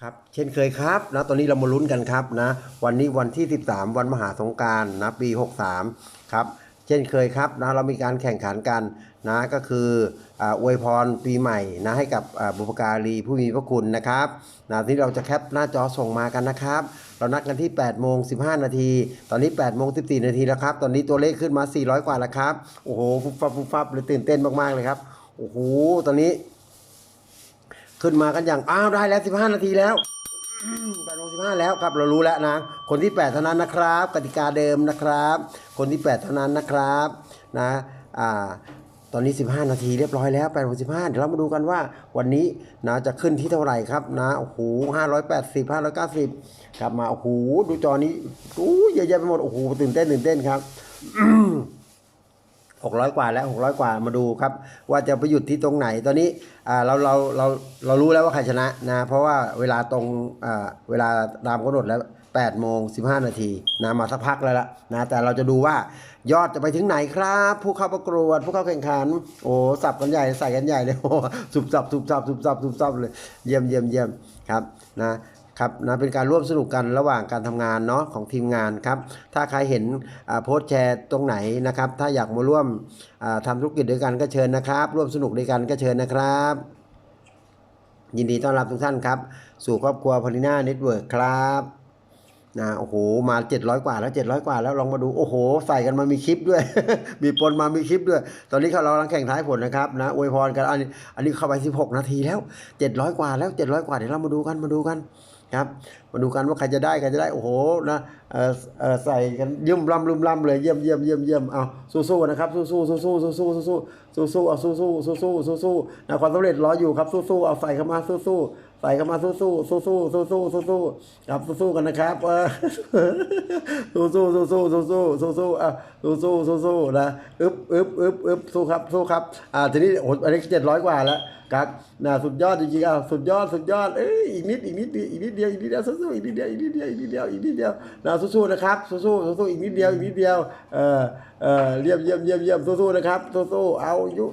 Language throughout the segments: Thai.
ครับเช่นเคยครับนะตอนนี้เรามาลุ้นกันครับนะวันนี้วันที่ 13 วันมหาสงการนะปี 63 ครับ เช่นเคยครับนะเรามีการแข่งขันกันนะก็คืออวยพรปีใหม่นะให้กับบุพการีผู้มีพระคุณนะครับนะที่เราจะแคปหน้าจอส่งมากันนะครับ เรานัดกันที่8โมง15 นาที ตอนนี้8โมง14 นาทีแล้วครับ ตอนนี้ตัวเลขขึ้นมา 400 กว่าแล้วครับ โอ้โหฟุบฟับฟุบฟับเลยตื่นเต้นมากๆเลยครับ โอ้โห ตอนนี้ ขึ้นมากันอย่างอ้าวได้แล้ว 15 นาทีแล้วแปดโมงสิบห้าแล้วครับเรารู้แล้วนะ คนที่ 8 เท่านั้นนะครับ กติกาเดิมนะครับ คนที่ 8 เท่านั้นนะครับนะอ่าตอนนี้ 15 นาทีเรียบร้อยแล้ว8โมง15เดี๋ยวเรามาดูกันว่าวันนี้นะจะขึ้นที่เท่าไหร่ครับนะโอ้โห580 590กลับมาโอ้โหดูจอนี้อู้เยอะแยะไปหมดโอ้โหตื่นเต้นตื่นเต้นครับ หกร้อยกว่าแล้วหกร้อยกว่ามาดูครับ ว่าจะไปหยุดที่ตรงไหน ตอนนี้อ่าเราเราเราเรารู้แล้วว่าใครชนะนะเพราะว่าเวลาตรงเวลาตามกำหนดแล้ว8โมง15 นาทีนะมาสักพักแล้วล่ะนะแต่เราจะดูว่ายอดจะไปถึงไหนครับ ผู้เข้าประกวดผู้เข้าแข่งขัน โอ้สับกันใหญ่ใส่กันใหญ่เลยโอ้สุบสับสุบสับสุบสับสุบสับเลยเยี่ยมเยี่ยมเยี่ยมครับนะ ครับนะเป็นการร่วมสนุกกันระหว่างการทำงานเนาะของทีมงานครับ ถ้าใครเห็นอ่าโพสต์แชร์ตรงไหนนะครับ ถ้าอยากมาร่วมอ่าทำธุรกิจด้วยกันก็เชิญนะครับ ร่วมสนุกด้วยกันก็เชิญนะครับ ยินดีต้อนรับทุกท่านครับ สู่ครอบครัวพลิน่าเน็ตเวิร์กครับนะโอ้โหมา 700 กว่าแล้ว 700 กว่าแล้วลองมาดูโอ้โห ใส่กันมามีคลิปด้วย มีปนมามีคลิปด้วย ตอนนี้เขาเรากำลังแข่งท้ายผลนะครับนะอวยพรกันอันนี้อันนี้เข้าไป 16 นาทีแล้ว 700 กว่าแล้ว 700 กว่าเดี๋ยวเรามาดูกันมาดูกัน ครับมาดูกันว่าใครจะได้ใครจะได้โอ้โหนะเออเออใส่กันยืมล่ำลืมล่ำเลยเยี่ยมเยี่ยมเยี่ยมเยี่ยมเอาสู้ๆนะครับสู้ๆสู้ๆสู้ๆสู้ๆสู้ๆสู้ๆเอาสู้ๆสู้ๆสู้ๆนะความสำเร็จรออยู่ครับสู้ๆเอาใส่เข้ามาสู้ๆ ใส่เข้ามาสู้ๆสู้ๆสู้สู้สู้ๆครับสู้ๆกันนะครับเออสู้ๆสู้ๆสู้สู้สู้อะสู้ๆสู้ๆนะอึบอึบอึบอึบสู้ครับสู้ครับอ่าทีนี้โอ้โหอันนี้เจ็ดร้อยกว่าแล้วครับนะสุดยอดจริงๆอะสุดยอดสุดยอดเอ้ยอีกนิดอีกนิดอีกนิดเดียวอีกนิดเดียวสู้ๆอีกนิดเดียวอีกนิดเดียวอีกนิดเดียวอีกนิดเดียวนะสู้ๆนะครับสู้ๆสู้ๆอีกนิดเดียวอีกนิดเดียวเออเออเยี่ยมเยี่ยมเยี่ยมเยี่ยมสู้ๆนะครับสู้ๆเอาอยู่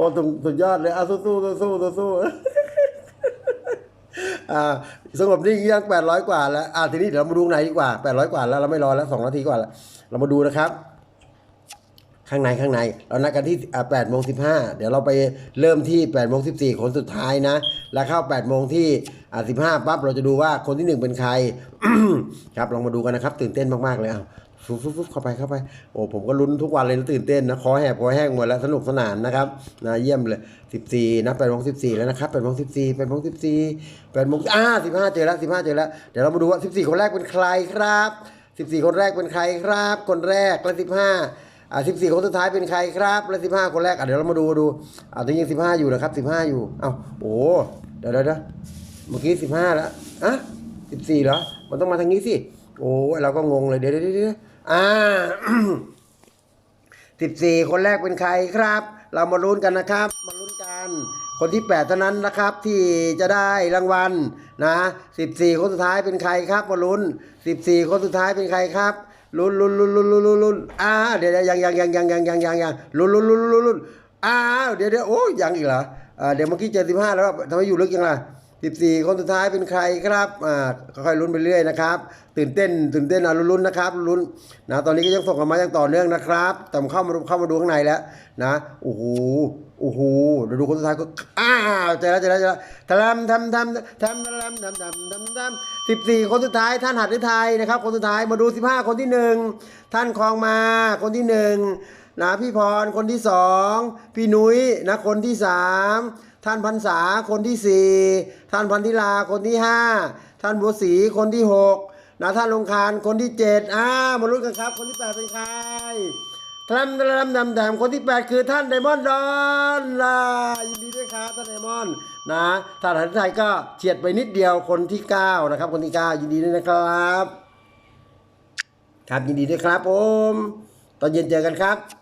อ้สุดสุดยอดเลยอะสู้ๆสู้ๆสู้ๆอ่าสงบนิ่งยังแปดร้อยกว่าแล้วอ่าทีนี้เดี๋ยวเรามาดูไหนดีกว่าแปดร้อยกว่าแล้วเราไม่รอแล้วสองนาทีกว่าแล้วเรามาดูนะครับ ข้างในข้างใน เรานัดกันที่แปดโมงสิบห้าเดี๋ยวเราไปเริ่มที่แปดโมงสิบสี่คนสุดท้ายนะ แล้วเข้าแปดโมงที่อ่าสิบห้าปั๊บเราจะดูว่าคนที่หนึ่งเป็นใคร ครับลองมาดูกันนะครับ ตื่นเต้นมากๆเลยอ้าว ฟุบฟุบฟุบเข้าไปเข้าไปโอ้ผมก็ลุ้นทุกวันเลยตื่นเต้นนะคอแหบคอแห้งหมดแล้วสนุกสนานนะครับนะเยี่ยมเลยสิบสี่นะแปดโมงสิบสี่แล้วนะครับแปดโมงสิบสี่แปดโมงสิบสี่แปดโมงอ่าสิบห้าเจอแล้วสิบห้าเจอแล้วเดี๋ยวเรามาดูว่าสิบสี่คนแรกเป็นใครครับสิบสี่คนแรกเป็นใครครับ คนแรกและสิบห้าอ่าสิบสี่คนสุดท้ายเป็นใครครับและสิบห้าคนแรกอะเดี๋ยวเรามาดูดูอ่าที่ยังสิบห้าอยู่นะครับสิบห้าอยู่เอ้าโอ้เดี๋ยวเดี๋ยวเดี๋ยวเมื่อกี้สิบห้าแล้วอะสิบสี่เหรอมันต้องมาทางนี้สิโอ้เราก็งงเลยเดี๋ยวเดี๋ยวเดี๋ยว อ่าสิบสี่คนแรกเป็นใครครับ เรามาลุ้นกันนะครับ มาลุ้นกัน คนที่แปดเท่านั้นนะครับ ที่จะได้รางวัลนะสิบสี่คนสุดท้ายเป็นใครครับ มาลุ้นสิบสี่คนสุดท้ายเป็นใครครับลุ้นลุ้นลุ้นลุ้นลุ้นลุ้นลุ้นอ่าเดี๋ยวยังยังยังยังยังยังยังยังลุ้นลุ้นลุ้นลุ้นลุ้นอ้าวเดี๋ยวเดี๋ยวโอ้ยยังอีกเหรออ่าเดี๋ยวเมื่อกี้เจ็ดสิบห้าแล้วทำไมอยู่ลึกยังล่ะ สิบสี่คนสุดท้ายเป็นใครครับอ่าค่อยๆลุ้นไปเรื่อยนะครับ ตื่นเต้น ตื่นเต้นอะลุ้นๆนะครับลุ้นนะตอนนี้ก็ยังส่งกันมาอย่างต่อเนื่องนะครับแต่เข้ามาดูเข้ามาดูข้างในแล้วนะโอ้โหโอ้โหเดี๋ยวดูคนสุดท้ายก็อ้าวเจอแล้วเจอแล้วเจอแล้วทำทำทำทำทำทำทำทำทำทำสิบสี่คนสุดท้ายท่านหัดฤทัยนะครับ คนสุดท้ายมาดูสิบห้าคนที่หนึ่งท่านคลองมาคนที่หนึ่งนะพี่พรคนที่สองพี่นุ้ยนะคนที่สาม ท่านพันษาคนที่สี่ท่านพันธิลาคนที่ห้าท่านบัวศรีคนที่หกนะท่านลงคารคนที่เจ็ดอ่ามาลุ้นกันครับ คนที่แปดเป็นใครทำทำทำทำคนที่แปดคือท่านไดมอนด์ดอนล่ะยินดีด้วยครับท่านไดมอนด์นะท่านหันไทยก็เฉียดไปนิดเดียวคนที่เก้านะครับ คนที่เก้ายินดีด้วยนะครับ ครับยินดีด้วยครับผมตอนเย็นเจอกันครับ